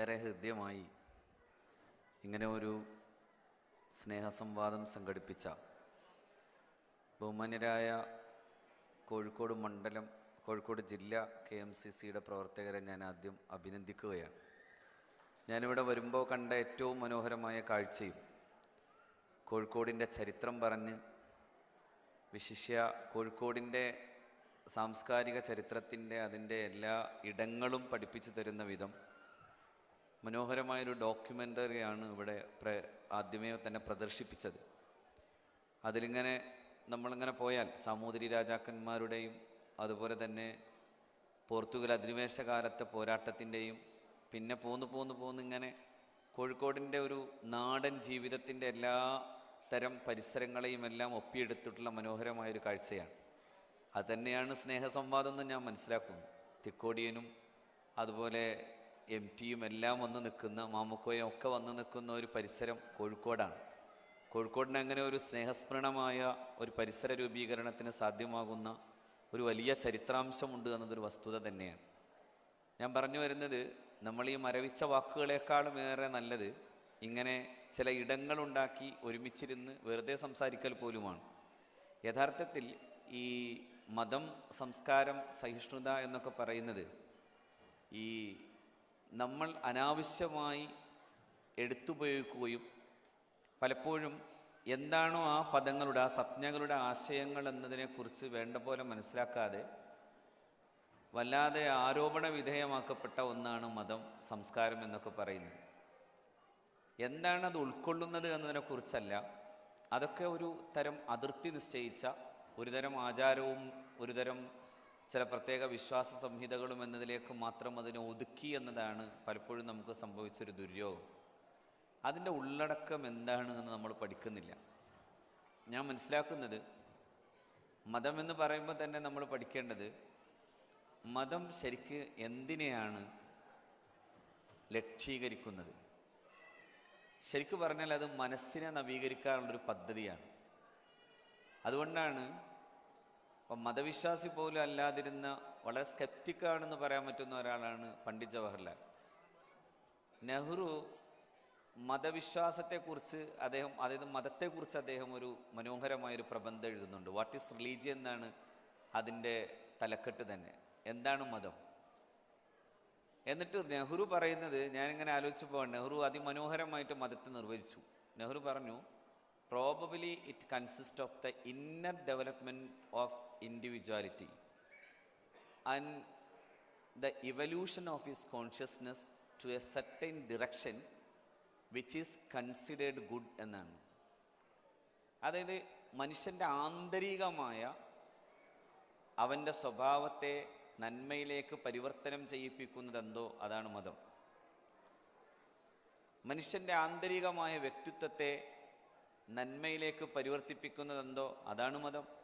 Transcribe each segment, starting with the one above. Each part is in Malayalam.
ഏറെ ഹൃദ്യമായി ഇങ്ങനെ ഒരു സ്നേഹസംവാദം സംഘടിപ്പിച്ച ബഹുമാന്യരായ കോഴിക്കോട് മണ്ഡലം കോഴിക്കോട് ജില്ല കെ എം സി സിയുടെ പ്രവർത്തകരെ ഞാൻ ആദ്യം അഭിനന്ദിക്കുകയാണ്. ഞാനിവിടെ വരുമ്പോൾ കണ്ട ഏറ്റവും മനോഹരമായ കാഴ്ചയും കോഴിക്കോടിന്റെ ചരിത്രം പറഞ്ഞ് വിശിഷ്യ കോഴിക്കോടിന്റെ സാംസ്കാരിക ചരിത്രത്തിന്റെ അതിന്റെ എല്ലാ ഇടങ്ങളും പഠിപ്പിച്ചു തരുന്ന വിധം മനോഹരമായൊരു ഡോക്യുമെന്ററിയാണ് ഇവിടെ പ്ര ആദ്യമേ തന്നെ പ്രദർശിപ്പിച്ചത്. അതിലിങ്ങനെ നമ്മളിങ്ങനെ പോയാൽ സാമൂതിരി രാജാക്കന്മാരുടെയും അതുപോലെ തന്നെ പോർത്തുഗൽ അധിനിവേശ കാലത്തെ പോരാട്ടത്തിന്റെയും പിന്നെ പോന്നു പോന്നു പോന്ന് ഇങ്ങനെ കോഴിക്കോടിന്റെ ഒരു നാടൻ ജീവിതത്തിന്റെ എല്ലാ തരം പരിസരങ്ങളെയും എല്ലാം ഒപ്പിയെടുത്തിട്ടുള്ള മനോഹരമായൊരു കാഴ്ചയാണ്. അത് തന്നെയാണ് സ്നേഹസംവാദം എന്ന് ഞാൻ മനസ്സിലാക്കുന്നു. തിക്കോടിയനും അതുപോലെ എം ടിയും എല്ലാം വന്ന് നിൽക്കുന്ന മാമുക്കോയും ഒക്കെ വന്ന് നിൽക്കുന്ന ഒരു പരിസരം കോഴിക്കോടാണ്. കോഴിക്കോടിന് അങ്ങനെ ഒരു സ്നേഹസ്മരണമായ ഒരു പരിസര രൂപീകരണത്തിന് സാധ്യമാകുന്ന ഒരു വലിയ ചരിത്രാംശമുണ്ട് എന്നതൊരു വസ്തുത തന്നെയാണ്. ഞാൻ പറഞ്ഞു വരുന്നത് നമ്മൾ ഈ മരവിച്ച വാക്കുകളെക്കാളും ഏറെ നല്ലത് ഇങ്ങനെ ചില ഇടങ്ങളുണ്ടാക്കി ഒരുമിച്ചിരുന്ന് വെറുതെ സംസാരിക്കൽ പോലുമാണ്. യഥാർത്ഥത്തിൽ ഈ മതം സംസ്കാരം സഹിഷ്ണുത എന്നൊക്കെ പറയുന്നത് ഈ നമ്മൾ അനാവശ്യമായി എടുത്തുപയോഗിക്കുകയും പലപ്പോഴും എന്താണോ ആ പദങ്ങളുടെ ആ സ്വപ്നങ്ങളുടെ ആശയങ്ങൾ എന്നതിനെക്കുറിച്ച് വേണ്ട പോലെ മനസ്സിലാക്കാതെ വല്ലാതെ ആരോപണ വിധേയമാക്കപ്പെട്ട ഒന്നാണ് മതം സംസ്കാരം എന്നൊക്കെ പറയുന്നത്. എന്താണ് അത് ഉൾക്കൊള്ളുന്നത് എന്നതിനെക്കുറിച്ചല്ല. അതൊക്കെ ഒരു തരം അതിർത്തി നിശ്ചയിച്ച ഒരുതരം ആചാരവും ഒരു തരം ചില പ്രത്യേക വിശ്വാസ സംഹിതകളും എന്നതിലേക്ക് മാത്രം അതിനെ ഒതുക്കി എന്നതാണ് പലപ്പോഴും നമുക്ക് സംഭവിച്ചൊരു ദുര്യോഗം. അതിന്റെ ഉള്ളടക്കം എന്താണ് എന്ന് നമ്മൾ പഠിക്കുന്നില്ല. ഞാൻ മനസ്സിലാക്കുന്നത് മതം എന്ന് പറയുമ്പോൾ തന്നെ നമ്മൾ പഠിക്കേണ്ടത് മതം ശരിക്ക് എന്തിനെയാണ് ലക്ഷീകരിക്കുന്നത് ശരിക്കു പറഞ്ഞാൽ അത് മനസ്സിനെ നവീകരിക്കാനുള്ളൊരു പദ്ധതിയാണ്. അതുകൊണ്ടാണ് ഇപ്പം മതവിശ്വാസി പോലും അല്ലാതിരുന്ന വളരെ സ്കെപ്റ്റിക്കാണെന്ന് പറയാൻ പറ്റുന്ന ഒരാളാണ് പണ്ഡിറ്റ് ജവഹർലാൽ. നെഹ്റു മതവിശ്വാസത്തെക്കുറിച്ച് അദ്ദേഹം അതായത് മതത്തെക്കുറിച്ച് അദ്ദേഹം ഒരു മനോഹരമായൊരു പ്രബന്ധം എഴുതുന്നുണ്ട്. വാട്ട് ഈസ് റിലീജിയൻ എന്നാണ് അതിന്റെ തലക്കെട്ട് തന്നെ. എന്താണ് മതം? എന്നിട്ട് നെഹ്റു പറയുന്നത് ഞാനിങ്ങനെ പോവാണ്. നെഹ്റു അതിമനോഹരമായിട്ട് മതത്തെ നിർവചിച്ചു. നെഹ്റു പറഞ്ഞു probably it consist of the inner development of individuality and the evolution of his consciousness to a certain direction which is considered good എന്നാണ്. അതായത് മനുഷ്യന്റെ ആന്തരികമായ അവന്റെ സ്വഭാവത്തെ നന്മയിലേക്ക് പരിവർത്തനം ചെയ്യിപ്പിക്കുന്നതെന്തോ അതാണ് മതം. മനുഷ്യന്റെ ആന്തരികമായ വ്യക്തിത്വത്തെ നന്മയിലേക്ക് പരിവർത്തിപ്പിക്കുന്നതെന്തോ അതാണ് മതം.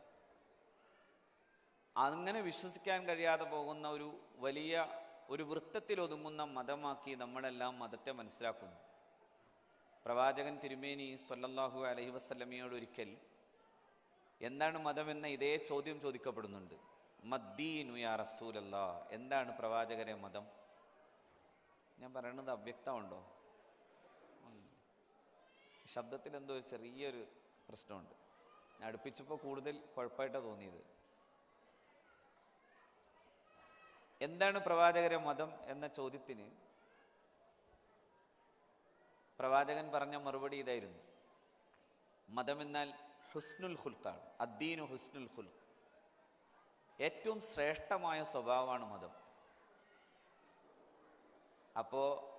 അങ്ങനെ വിശ്വസിക്കാൻ കഴിയാതെ പോകുന്ന ഒരു വലിയ ഒരു വൃത്തത്തിൽ ഒതുങ്ങുന്ന മതമാക്കി നമ്മളെല്ലാം മതത്തെ മനസ്സിലാക്കുന്നു. പ്രവാചകൻ തിരുമേനി സൊല്ലാഹു അലഹി വസല്ലമയോട് ഒരിക്കൽ എന്താണ് മതമെന്ന ഇതേ ചോദ്യം ചോദിക്കപ്പെടുന്നുണ്ട്. മദ്ദീനു യാ റസൂലല്ല എന്താണ് പ്രവാചകരെ മതം? ഞാൻ പറയണത് അവ്യക്തമുണ്ടോ. ശബ്ദത്തിൽ എന്തോ ചെറിയൊരു പ്രശ്നമുണ്ട്. അടുപ്പിച്ചപ്പോൾ കൂടുതൽ കുഴപ്പമായിട്ടാണ് തോന്നിയത്. എന്താണ് പ്രവാചകരെ മതം എന്ന ചോദ്യത്തിന് പ്രവാചകൻ പറഞ്ഞ മറുപടി ഇതായിരുന്നു. മതം എന്നാൽ ഹുസ്നുൽ ഹുൽക്കാണ് അദ്ദീനു ഹുസ്നുൽ ഹുൽക്ക് ഏറ്റവും ശ്രേഷ്ഠമായ സ്വഭാവമാണ് മതം. അപ്പോൾ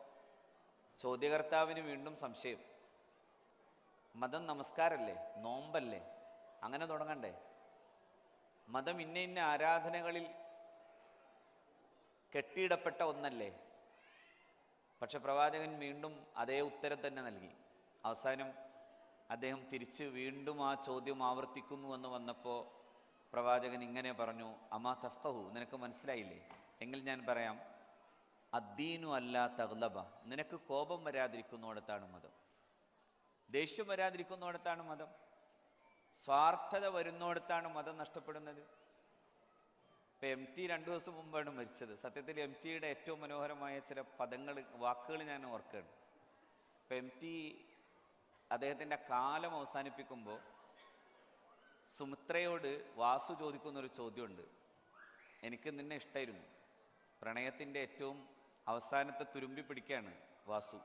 ചോദ്യകർത്താവിന് വീണ്ടും സംശയം. മതം നമസ്കാരല്ലേ നോമ്പല്ലേ അങ്ങനെ തുടങ്ങണ്ടേ? മതം ഇന്ന ഇന്ന ആരാധനകളിൽ കെട്ടിയിടപ്പെട്ട ഒന്നല്ലേ? പക്ഷെ പ്രവാചകൻ വീണ്ടും അതേ ഉത്തരം തന്നെ നൽകി. അവസാനം അദ്ദേഹം തിരിച്ച് വീണ്ടും ആ ചോദ്യം ആവർത്തിക്കുന്നു എന്ന് വന്നപ്പോൾ പ്രവാചകൻ ഇങ്ങനെ പറഞ്ഞു അമാ തഫ്കഹു നിനക്ക് മനസ്സിലായില്ലേ? എങ്കിൽ ഞാൻ പറയാം അദ്ദീനു അല്ല തഗ്ലബ നിനക്ക് കോപം വരാതിരിക്കുന്നിടത്താണ് മതം. ദേഷ്യം വരാതിരിക്കുന്നിടത്താണ് മതം? സ്വാർത്ഥത വരുന്നിടത്താണ് മതം നഷ്ടപ്പെടുന്നത്? ഇപ്പം എം ടി രണ്ടു ദിവസം മുമ്പാണ് മരിച്ചത്. സത്യത്തിൽ എം ടിയുടെ ഏറ്റവും മനോഹരമായ ചില പദങ്ങൾ വാക്കുകൾ ഞാൻ ഓർക്കുകയാണ്. ഇപ്പം എം ടി അദ്ദേഹത്തിന്റെ കാലം അവസാനിപ്പിക്കുമ്പോൾ സുമിത്രയോട് വാസു ചോദിക്കുന്നൊരു ചോദ്യമുണ്ട്. എനിക്ക് നിന്നെ ഇഷ്ടമായിരുന്നു പ്രണയത്തിന്റെ ഏറ്റവും അവസാനത്തെ തുരുമ്പി പിടിക്കുകയാണ് വാസു.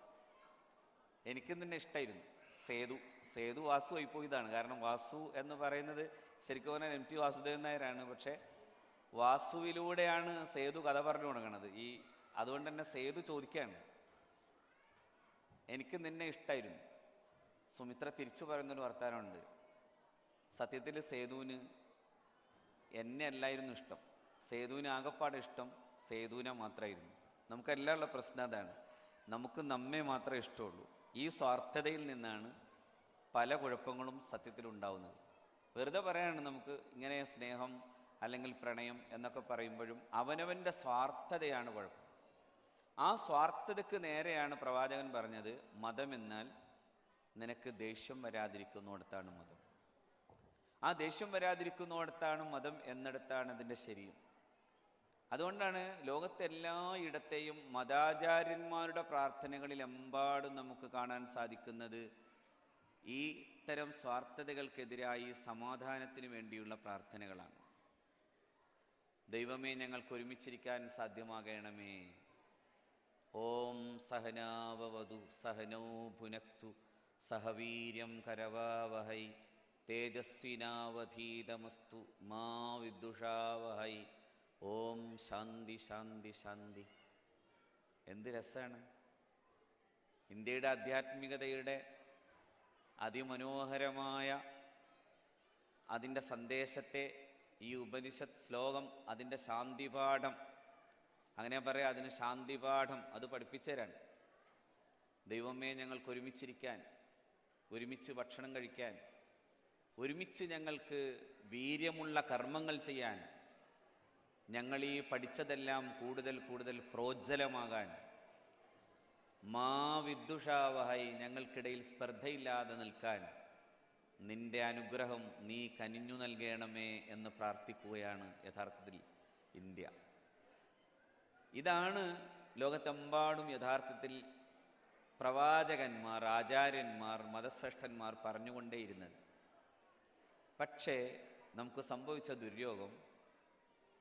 എനിക്ക് നിന്നെ ഇഷ്ടമായിരുന്നു സേതു സേതു വാസു ആയിപ്പോയതാണ്. കാരണം വാസു എന്ന് പറയുന്നത് ശരിക്കും പറഞ്ഞാൽ എം ടി വാസുദേവൻ നായരാണ്. പക്ഷേ വാസുവിലൂടെയാണ് സേതു കഥ പറഞ്ഞു തുടങ്ങുന്നത് ഈ അതുകൊണ്ട് തന്നെ സേതു ചോദിക്കുകയാണ്. എനിക്ക് നിന്നെ ഇഷ്ടമായിരുന്നു സുമിത്ര തിരിച്ചു പറയുന്നൊരു വർത്തമാനമുണ്ട് സത്യത്തിൽ സേതുവിന് എന്നെ അല്ലായിരുന്നു ഇഷ്ടം. സേതുവിന് ആകപ്പാട് ഇഷ്ടം സേതുവിനെ മാത്രമായിരുന്നു. നമുക്കെല്ലാം ഉള്ള പ്രശ്നം അതാണ്. നമുക്ക് നമ്മെ മാത്രമേ ഇഷ്ടമുള്ളൂ. ഈ സ്വാർത്ഥതയിൽ നിന്നാണ് പല കുഴപ്പങ്ങളും സത്യത്തിൽ ഉണ്ടാവുന്നത് വെറുതെ പറയാണ് നമുക്ക് ഇങ്ങനെ സ്നേഹം അല്ലെങ്കിൽ പ്രണയം എന്നൊക്കെ പറയുമ്പോഴും അവനവന്റെ സ്വാർത്ഥതയാണ് കുഴപ്പം. ആ സ്വാർത്ഥതയ്ക്ക് നേരെയാണ് പ്രവാചകൻ പറഞ്ഞത് മതമെന്നാൽ നിനക്ക് ദേഷ്യം വരാതിരിക്കുന്നിടത്താണ് മതം. ആ ദേഷ്യം വരാതിരിക്കുന്നിടത്താണ് മതം എന്നിടത്താണ് അതിന്റെ ശരിയും അതുകൊണ്ടാണ് ലോകത്തെ എല്ലായിടത്തെയും മതാചാര്യന്മാരുടെ പ്രാർത്ഥനകളിൽ എമ്പാടും നമുക്ക് കാണാൻ സാധിക്കുന്നത് ഈ തരം സ്വാർത്ഥതകൾക്കെതിരായി സമാധാനത്തിന് വേണ്ടിയുള്ള പ്രാർത്ഥനകളാണ്. ദൈവമേ ഞങ്ങൾക്ക് ഒരുമിച്ചിരിക്കാൻ സാധ്യമാകണമേ. ഓം സഹനാവവതു സഹനോ ഭുനക്തു സഹവീര്യം കരവാവഹൈ തേജസ്വിനാവധീതമസ്തു മാ വിദുഷാവഹൈ. ഓം ശാന്തി ശാന്തി ശാന്തി. എന്ത് രസമാണ് ഇന്ത്യയുടെ ആധ്യാത്മികതയുടെ അതിമനോഹരമായ അതിന്റെ സന്ദേശത്തെ ഈ ഉപനിഷത്ത് ശ്ലോകം അതിന്റെ ശാന്തിപാഠം. അങ്ങനെ പറയാം അതിന് ശാന്തിപാഠം അത് പഠിപ്പിച്ചുതരാൻ ദൈവമേ ഞങ്ങൾക്ക് ഒരുമിച്ചിരിക്കാൻ ഒരുമിച്ച് ഭക്ഷണം കഴിക്കാൻ ഒരുമിച്ച് ഞങ്ങൾക്ക് വീര്യമുള്ള കർമ്മങ്ങൾ ചെയ്യാൻ ഞങ്ങൾ ഈ പഠിച്ചതെല്ലാം കൂടുതൽ കൂടുതൽ പ്രോജ്ജലമാകാൻ മാ വിദ്വഷാവഹായി ഞങ്ങൾക്കിടയിൽ സ്പർദ്ധയില്ലാതെ നിൽക്കാൻ നിന്റെ അനുഗ്രഹം നീ കനിഞ്ഞു നൽകണമേ എന്ന് പ്രാർത്ഥിക്കുകയാണ് യഥാർത്ഥത്തിൽ ഇന്ത്യ. ഇതാണ് ലോകത്തെമ്പാടും യഥാർത്ഥത്തിൽ പ്രവാചകന്മാർ ആചാര്യന്മാർ മതശ്രേഷ്ഠന്മാർ പറഞ്ഞുകൊണ്ടേയിരുന്നത്. പക്ഷേ നമുക്ക് സംഭവിച്ച ദുര്യോഗം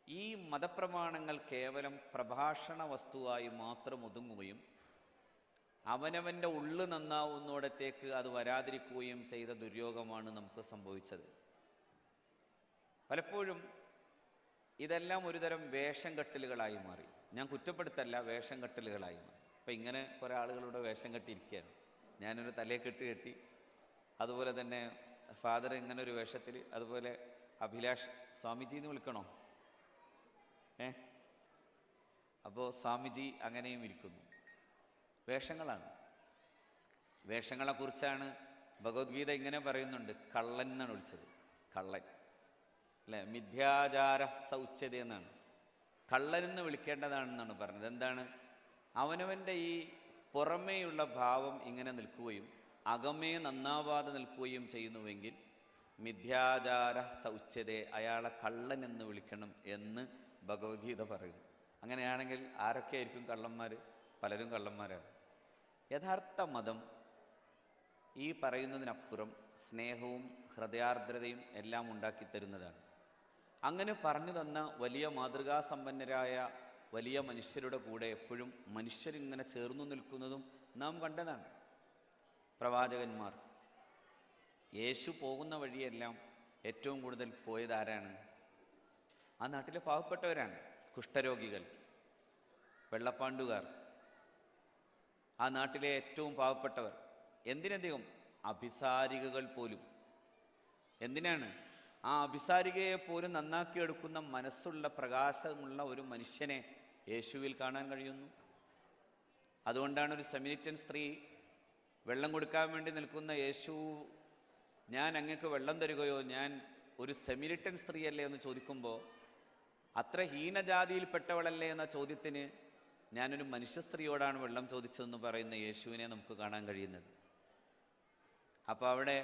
ഈ മതപ്രമാണങ്ങൾ കേവലം പ്രഭാഷണ വസ്തുവായി മാത്രം ഒതുങ്ങുകയും അവനവന്റെ ഉള്ളു നന്നാവുന്നിടത്തേക്ക് അത് വരാതിരിക്കുകയും ചെയ്ത ദുര്യോഗമാണ് നമുക്ക് സംഭവിച്ചത്. പലപ്പോഴും ഇതെല്ലാം ഒരുതരം വേഷം കെട്ടലുകളായി മാറി. ഞാൻ കുറ്റപ്പെടുത്തല്ല വേഷം കെട്ടലുകളായി മാറി. അപ്പം ഇങ്ങനെ കുറേ ആളുകളുടെ വേഷം കെട്ടിയിരിക്കുകയാണ്. ഞാനൊരു തലയെ കെട്ട് കെട്ടി അതുപോലെ തന്നെ ഫാദർ ഇങ്ങനെ ഒരു വേഷത്തിൽ അതുപോലെ അഭിലാഷ് സ്വാമിജി എന്ന് വിളിക്കണോ? ഏ? അപ്പോൾ സ്വാമിജി അങ്ങനെയും ഇരിക്കുന്നു. വേഷങ്ങളാണ്. വേഷങ്ങളെക്കുറിച്ചാണ് ഭഗവത്ഗീത ഇങ്ങനെ പറയുന്നുണ്ട്. കള്ളൻ എന്നാണ് വിളിച്ചത്. കള്ളൻ. അല്ലേ? മിഥ്യാചാര സൗച്ഛത എന്നാണ്. കള്ളൻ എന്ന് വിളിക്കേണ്ടതാണെന്നാണ് പറഞ്ഞത്. എന്താണ്? അവനവന്റെ ഈ പുറമേയുള്ള ഭാവം ഇങ്ങനെ നിൽക്കുകയും അകമേ നന്നാവാതെ നിൽക്കുകയും ചെയ്യുന്നുവെങ്കിൽ മിഥ്യാചാര സൗച്യതയെ അയാളെ കള്ളൻ എന്ന് വിളിക്കണം എന്ന് ഭഗവത്ഗീത പറയും. അങ്ങനെയാണെങ്കിൽ ആരൊക്കെ ആയിരിക്കും കള്ളന്മാർ പലരും കള്ളന്മാരാണ്. യഥാർത്ഥ മതം ഈ പറയുന്നതിനപ്പുറം സ്നേഹവും ഹൃദയാർദ്രതയും എല്ലാം ഉണ്ടാക്കി തരുന്നതാണ്. അങ്ങനെ പറഞ്ഞു തന്ന വലിയ മാതൃകാസമ്പന്നരായ വലിയ മനുഷ്യരുടെ കൂടെ എപ്പോഴും മനുഷ്യരിങ്ങനെ ചേർന്നു നിൽക്കുന്നതും നാം കണ്ടതാണ്. പ്രവാചകന്മാർ യേശു പോകുന്ന വഴിയെല്ലാം ഏറ്റവും കൂടുതൽ പോയത് ആരാണ്? ആ നാട്ടിലെ പാവപ്പെട്ടവരാണ് കുഷ്ഠരോഗികൾ വെള്ളപ്പാണ്ടുകാർ. ആ നാട്ടിലെ ഏറ്റവും പാവപ്പെട്ടവർ. എന്തിനധികം? അഭിസാരികകൾ പോലും. എന്തിനാണ്? ആ അഭിസാരികയെ പോലും നന്നാക്കിയെടുക്കുന്ന മനസ്സുള്ള പ്രകാശമുള്ള ഒരു മനുഷ്യനെ യേശുവിൽ കാണാൻ കഴിയുന്നു. അതുകൊണ്ടാണ് ഒരു സെമിനിറ്റൻ സ്ത്രീ വെള്ളം കൊടുക്കാൻ വേണ്ടി നിൽക്കുന്ന യേശു ഞാൻ അങ്ങക്ക് വെള്ളം തരുകയോ? ഞാൻ ഒരു സെമിനിറ്റൻ സ്ത്രീയല്ലേ? എന്ന് ചോദിക്കുമ്പോൾ അത്ര ഹീനജാതിയിൽപ്പെട്ടവളല്ലേ? എന്ന ചോദ്യത്തിന് ഞാനൊരു മനുഷ്യ സ്ത്രീയോടാണ് വെള്ളം ചോദിച്ചതെന്ന് പറയുന്ന യേശുവിനെ നമുക്ക് കാണാൻ കഴിയുന്നത്. അപ്പോൾ അവിടെ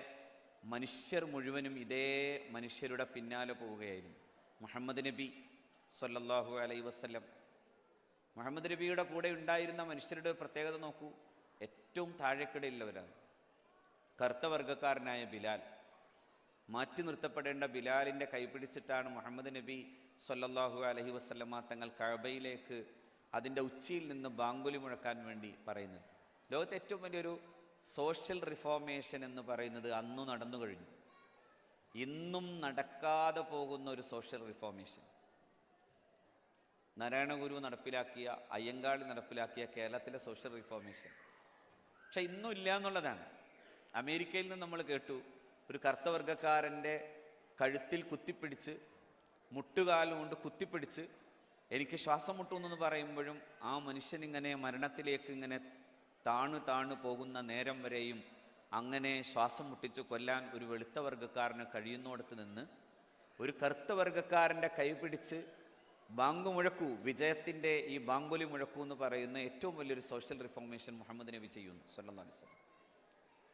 മനുഷ്യർ മുഴുവനും ഇതേ മനുഷ്യരുടെ പിന്നാലെ പോവുകയായിരുന്നു. മുഹമ്മദ് നബി സല്ലല്ലാഹു അലൈ വസ്ലം മുഹമ്മദ് നബിയുടെ കൂടെ ഉണ്ടായിരുന്ന മനുഷ്യരുടെ പ്രത്യേകത നോക്കൂ. ഏറ്റവും താഴെക്കിടയിലുള്ളവരാണ്. കറുത്ത വർഗക്കാരനായ ബിലാൽ. മാറ്റി നിർത്തപ്പെടേണ്ട ബിലാലിന്റെ കൈപിടിച്ചിട്ടാണ് മുഹമ്മദ് നബി സല്ലല്ലാഹു അലഹി വസല്ലമ തങ്ങൾ കഴബയിലേക്ക് അതിന്റെ ഉച്ചിയിൽ നിന്ന് ബാങ്കുലി മുഴക്കാൻ വേണ്ടി പറയുന്നത്. ലോകത്തെ ഏറ്റവും വലിയൊരു സോഷ്യൽ റിഫോർമേഷൻ എന്ന് പറയുന്നത് അന്നു നടന്നു കഴിഞ്ഞു. ഇന്നും നടക്കാതെ പോകുന്ന ഒരു സോഷ്യൽ റിഫോർമേഷൻ. നാരായണഗുരു നടപ്പിലാക്കിയ അയ്യങ്കാളി നടപ്പിലാക്കിയ കേരളത്തിലെ സോഷ്യൽ റിഫോർമേഷൻ. പക്ഷെ ഇന്നും ഇല്ല എന്നുള്ളതാണ്. അമേരിക്കയിൽ നിന്ന് നമ്മൾ കേട്ടു ഒരു കറുത്തവർഗക്കാരന്റെ കഴുത്തിൽ കുത്തിപ്പിടിച്ച് മുട്ടുകാലം കൊണ്ട് കുത്തിപ്പിടിച്ച് എനിക്ക് ശ്വാസം മുട്ടുന്നെന്ന് പറയുമ്പോഴും ആ മനുഷ്യൻ ഇങ്ങനെ മരണത്തിലേക്ക് ഇങ്ങനെ താണു താണു പോകുന്ന നേരം വരെയും അങ്ങനെ ശ്വാസം മുട്ടിച്ച് കൊല്ലാൻ ഒരു വെളുത്ത വർഗക്കാരന് കഴിയുന്നിടത്ത് നിന്ന് ഒരു കറുത്ത വർഗക്കാരന്റെ കൈ പിടിച്ച് ബാങ്ക് മുഴക്കൂ വിജയത്തിന്റെ ഈ ബാങ്കുലി മുഴക്കൂ എന്ന് പറയുന്ന ഏറ്റവും വലിയൊരു സോഷ്യൽ റിഫോർമേഷൻ മുഹമ്മദ് നബി ചെയ്യുന്നു അലൈഹി വസല്ലം.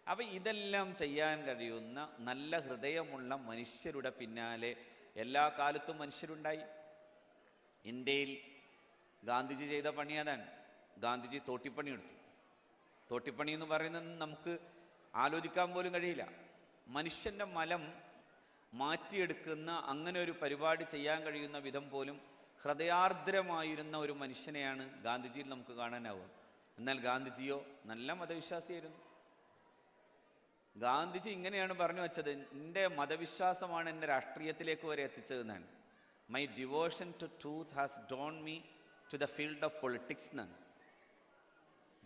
അപ്പം ഇതെല്ലാം ചെയ്യാൻ കഴിയുന്ന നല്ല ഹൃദയമുള്ള മനുഷ്യരുടെ പിന്നാലെ എല്ലാ കാലത്തും മനുഷ്യരുണ്ടായി. ഇന്ത്യയിൽ ഗാന്ധിജി ചെയ്ത പണി അതാണ്. ഗാന്ധിജി തോട്ടിപ്പണി എടുത്തു. തോട്ടിപ്പണി എന്ന് പറയുന്നത് നമുക്ക് ആലോചിക്കാൻ പോലും കഴിയില്ല. മനുഷ്യന്റെ മലം മാറ്റിയെടുക്കുന്ന അങ്ങനെ ഒരു പരിപാടി ചെയ്യാൻ കഴിയുന്ന വിധം പോലും ഹൃദയാർദ്രമായിരുന്ന ഒരു മനുഷ്യനെയാണ് ഗാന്ധിജിയിൽ നമുക്ക് കാണാനാവുക. എന്നാൽ ഗാന്ധിജിയോ നല്ല മതവിശ്വാസിയായിരുന്നു. ഗാന്ധിജി ഇങ്ങനെയാണ് പറഞ്ഞു വെച്ചത് എന്റെ മതവിശ്വാസമാണ് എന്നെ രാഷ്ട്രീയത്തിലേക്ക് വരെ എത്തിച്ചതെന്നാണ്. My devotion to truth has drawn me to the field of politics എന്നാണ്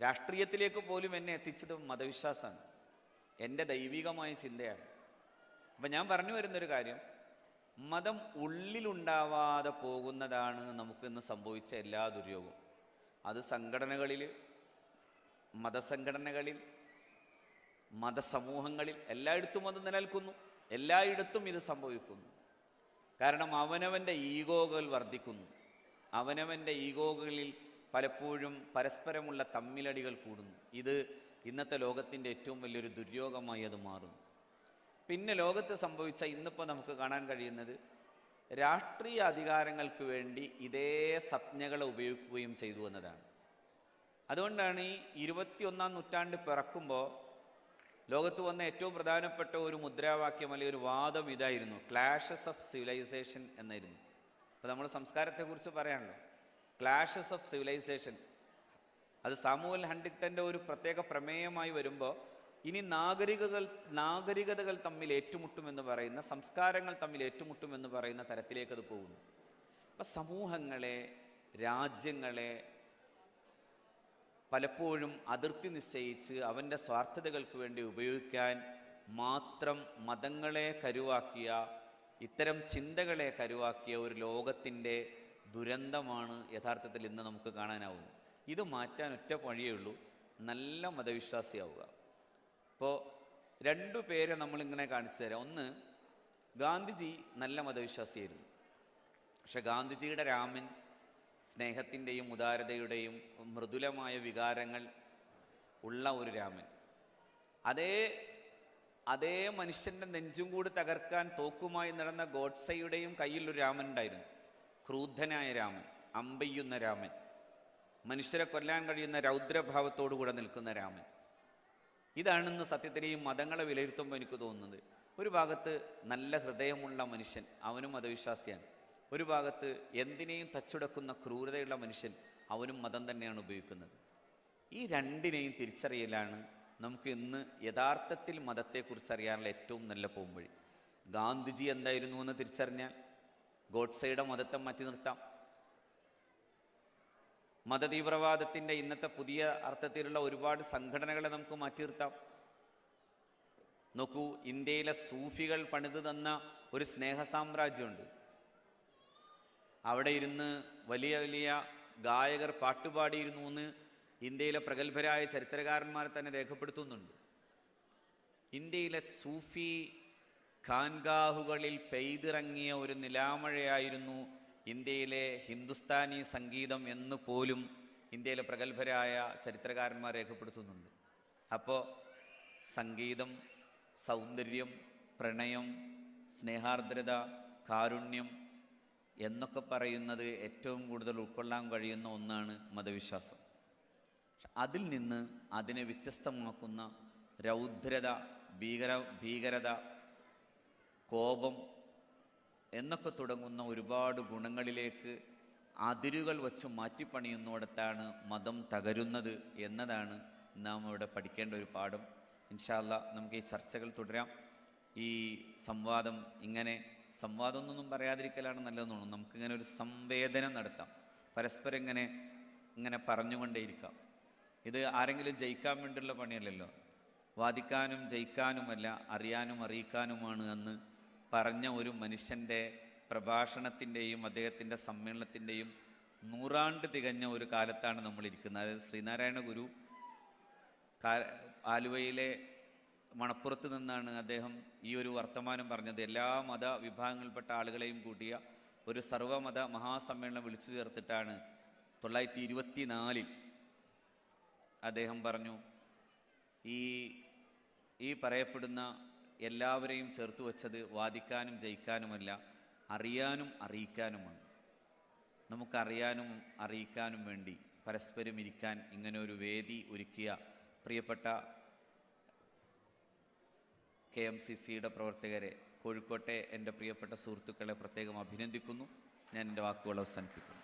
രാഷ്ട്രീയത്തിലേക്ക് പോലും എന്നെ എത്തിച്ചത് മതവിശ്വാസമാണ്. എന്റെ ദൈവികമായ ചിന്തയാണ്. അപ്പം ഞാൻ പറഞ്ഞു വരുന്നൊരു കാര്യം മതം ഉള്ളിലുണ്ടാവാതെ പോകുന്നതാണ് നമുക്കിന്ന് സംഭവിച്ച എല്ലാ ദുര്യോഗവും. അത് സംഘടനകളിൽ മതസംഘടനകളിൽ മതസമൂഹങ്ങളിൽ എല്ലായിടത്തും അത് നിലനിൽക്കുന്നു. എല്ലായിടത്തും ഇത് സംഭവിക്കുന്നു. കാരണം അവനവന്റെ ഈഗോകൾ വർദ്ധിക്കുന്നു. അവനവന്റെ ഈഗോകളിൽ പലപ്പോഴും പരസ്പരമുള്ള തമ്മിലടികൾ കൂടുന്നു. ഇത് ഇന്നത്തെ ലോകത്തിന്റെ ഏറ്റവും വലിയൊരു ദുര്യോഗമായി അത് മാറുന്നു. പിന്നെ ലോകത്ത് സംഭവിച്ച ഇന്നിപ്പോൾ നമുക്ക് കാണാൻ കഴിയുന്നത് രാഷ്ട്രീയ അധികാരങ്ങൾക്ക് വേണ്ടി ഇതേ സംജ്ഞകളെ ഉപയോഗിക്കുകയും ചെയ്തു എന്നതാണ്. അതുകൊണ്ടാണ് ഈ ഇരുപത്തിയൊന്നാം നൂറ്റാണ്ട് പിറക്കുമ്പോൾ ലോകത്ത് വന്ന ഏറ്റവും പ്രധാനപ്പെട്ട ഒരു മുദ്രാവാക്യം അല്ലെങ്കിൽ ഒരു വാദം ഇതായിരുന്നു. ക്ലാഷസ് ഓഫ് സിവിലൈസേഷൻ എന്നായിരുന്നു. അപ്പോൾ നമ്മൾ സംസ്കാരത്തെക്കുറിച്ച് പറയാണല്ലോ ക്ലാഷസ് ഓഫ് സിവിലൈസേഷൻ അത് സാമൂഹൽ ഹണ്ടിക്ടന്റെ ഒരു പ്രത്യേക പ്രമേയമായി വരുമ്പോൾ ഇനി നാഗരികകൾ നാഗരികതകൾ തമ്മിൽ ഏറ്റുമുട്ടുമെന്ന് പറയുന്ന സംസ്കാരങ്ങൾ തമ്മിൽ ഏറ്റുമുട്ടുമെന്ന് പറയുന്ന തരത്തിലേക്ക് അത് പോകുന്നു. അപ്പം സമൂഹങ്ങളെ രാജ്യങ്ങളെ പലപ്പോഴും അതിർത്തി നിശ്ചയിച്ച് അവന്റെ സ്വാർത്ഥതകൾക്ക് വേണ്ടി ഉപയോഗിക്കാൻ മാത്രം മതങ്ങളെ കരുവാക്കിയ ഇത്തരം ചിന്തകളെ കരുവാക്കിയ ഒരു ലോകത്തിന്റെ ദുരന്തമാണ് യഥാർത്ഥത്തിൽ ഇന്ന് നമുക്ക് കാണാനാവുന്നത്. ഇത് മാറ്റാൻ ഒറ്റ വഴിയേ ഉള്ളൂ. നല്ല മതവിശ്വാസിയാവുക. ഇപ്പോൾ രണ്ടു പേരെ നമ്മളിങ്ങനെ കാണിച്ചു തരാം. ഒന്ന് ഗാന്ധിജി നല്ല മതവിശ്വാസിയായിരുന്നു. പക്ഷെ ഗാന്ധിജിയുടെ രാമൻ സ്നേഹത്തിന്റെയും ഉദാരതയുടെയും മൃദുലമായ വികാരങ്ങൾ ഉള്ള ഒരു രാമൻ. അതേ അതേ മനുഷ്യന്റെ നെഞ്ചും കൂടി തകർക്കാൻ തോക്കുമായി നടന്ന ഗോഡ്സയുടെയും കയ്യിൽ ഒരു രാമൻ ഉണ്ടായിരുന്നു. ക്രൂദ്ധനായ രാമൻ അമ്പയ്യുന്ന രാമൻ മനുഷ്യരെ കൊല്ലാൻ കഴിയുന്ന രൗദ്രഭാവത്തോടുകൂടെ നിൽക്കുന്ന രാമൻ. ഇതാണെന്ന് സത്യത്തിൽ മതങ്ങളെ വിലയിരുത്തുമ്പോൾ എനിക്ക് തോന്നുന്നത്. ഒരു ഭാഗത്ത് നല്ല ഹൃദയമുള്ള മനുഷ്യൻ അവനും മതവിശ്വാസിയാണ്. ഒരു ഭാഗത്ത് എന്തിനേയും തച്ചുടക്കുന്ന ക്രൂരതയുള്ള മനുഷ്യൻ അവനും മതം തന്നെയാണ് ഉപയോഗിക്കുന്നത്. ഈ രണ്ടിനെയും തിരിച്ചറിയലാണ് നമുക്ക് ഇന്ന് യഥാർത്ഥത്തിൽ മതത്തെക്കുറിച്ച് അറിയാനുള്ള ഏറ്റവും നല്ല പോകുമ്പഴി ഗാന്ധിജി എന്തായിരുന്നു എന്ന് തിരിച്ചറിഞ്ഞാൽ ഗോഡ്സയുടെ മതത്തെ മാറ്റി നിർത്താം. മതതീവ്രവാദത്തിന്റെ ഇന്നത്തെ പുതിയ അർത്ഥത്തിലുള്ള ഒരുപാട് സംഘടനകളെ നമുക്ക് മാറ്റി നിർത്താം. നോക്കൂ ഇന്ത്യയിലെ സൂഫികൾ പണിത് തന്ന ഒരു സ്നേഹ സാമ്രാജ്യമുണ്ട് അവിടെ ഇരുന്ന് വലിയ വലിയ ഗായകർ പാട്ടുപാടിയിരുന്നു എന്ന് ഇന്ത്യയിലെ പ്രഗത്ഭരായ ചരിത്രകാരന്മാർ തന്നെ രേഖപ്പെടുത്തുന്നുണ്ട്. ഇന്ത്യയിലെ സൂഫി ഖാൻഗാഹുകളിൽ പെയ്തിറങ്ങിയ ഒരു നിലാമഴയായിരുന്നു ഇന്ത്യയിലെ ഹിന്ദുസ്ഥാനി സംഗീതം എന്ന് പോലും ഇന്ത്യയിലെ പ്രഗത്ഭരായ ചരിത്രകാരന്മാർ രേഖപ്പെടുത്തുന്നുണ്ട്. അപ്പോൾ സംഗീതം സൗന്ദര്യം പ്രണയം സ്നേഹാർദ്രത കാരുണ്യം എന്നൊക്കെ പറയുന്നത് ഏറ്റവും കൂടുതൽ ഉൾക്കൊള്ളാൻ കഴിയുന്ന ഒന്നാണ് മതവിശ്വാസം. അതിൽ നിന്ന് അതിനെ വ്യത്യസ്തമാക്കുന്ന രൗദ്രത ഭീകര ഭീകരത കോപം എന്നൊക്കെ തുടങ്ങുന്ന ഒരുപാട് ഗുണങ്ങളിലേക്ക് അതിരുകൾ വച്ച് മാറ്റിപ്പണിയുന്നിടത്താണ് മതം തകരുന്നത് എന്നതാണ് നാം ഇവിടെ പഠിക്കേണ്ട ഒരു പാഠം. ഇൻഷാല്ല നമുക്ക് ഈ ചർച്ചകൾ തുടരാം. ഈ സംവാദം ഇങ്ങനെ സംവാദം ഒന്നും പറയാതിരിക്കലാണ് നല്ലതെന്ന് തോന്നുന്നു. നമുക്കിങ്ങനെ ഒരു സംവേദനം നടത്താം. പരസ്പരം ഇങ്ങനെ ഇങ്ങനെ പറഞ്ഞുകൊണ്ടേയിരിക്കാം. ഇത് ആരെങ്കിലും ജയിക്കാൻ വേണ്ടിയുള്ള പണിയല്ലല്ലോ. വാദിക്കാനും ജയിക്കാനുമല്ല അറിയാനും അറിയിക്കാനുമാണ് എന്ന് പറഞ്ഞ ഒരു മനുഷ്യന്റെ പ്രഭാഷണത്തിന്റെയും അദ്ദേഹത്തിന്റെ സമ്മേളനത്തിന്റെയും നൂറാണ്ട് തികഞ്ഞ ഒരു കാലത്താണ് നമ്മൾ ഇരിക്കുന്നത് അതായത് ശ്രീനാരായണ ഗുരു ആലുവയിലെ മണപ്പുറത്ത് നിന്നാണ് അദ്ദേഹം ഈ ഒരു വർത്തമാനം പറഞ്ഞത്. എല്ലാ മത വിഭാഗങ്ങളിൽപ്പെട്ട ആളുകളെയും കൂട്ടിയ ഒരു സർവമത മഹാസമ്മേളനം വിളിച്ചു ചേർത്തിട്ടാണ് തൊള്ളായിരത്തി ഇരുപത്തി നാലിൽ അദ്ദേഹം പറഞ്ഞു ഈ ഈ പറയപ്പെടുന്ന എല്ലാവരെയും ചേർത്ത് വച്ചത് വാദിക്കാനും ജയിക്കാനുമല്ല അറിയാനും അറിയിക്കാനുമാണ്. നമുക്കറിയാനും അറിയിക്കാനും വേണ്ടി പരസ്പരം ഇരിക്കാൻ ഇങ്ങനെ ഒരു വേദി ഒരുക്കിയ പ്രിയപ്പെട്ട കെ എം സി സിയുടെ പ്രവർത്തകരെ കോഴിക്കോട്ടെ എന്റെ പ്രിയപ്പെട്ട സുഹൃത്തുക്കളെ പ്രത്യേകം അഭിനന്ദിക്കുന്നു. ഞാൻ എന്റെ വാക്കുകൾ അവസാനിപ്പിക്കുന്നു.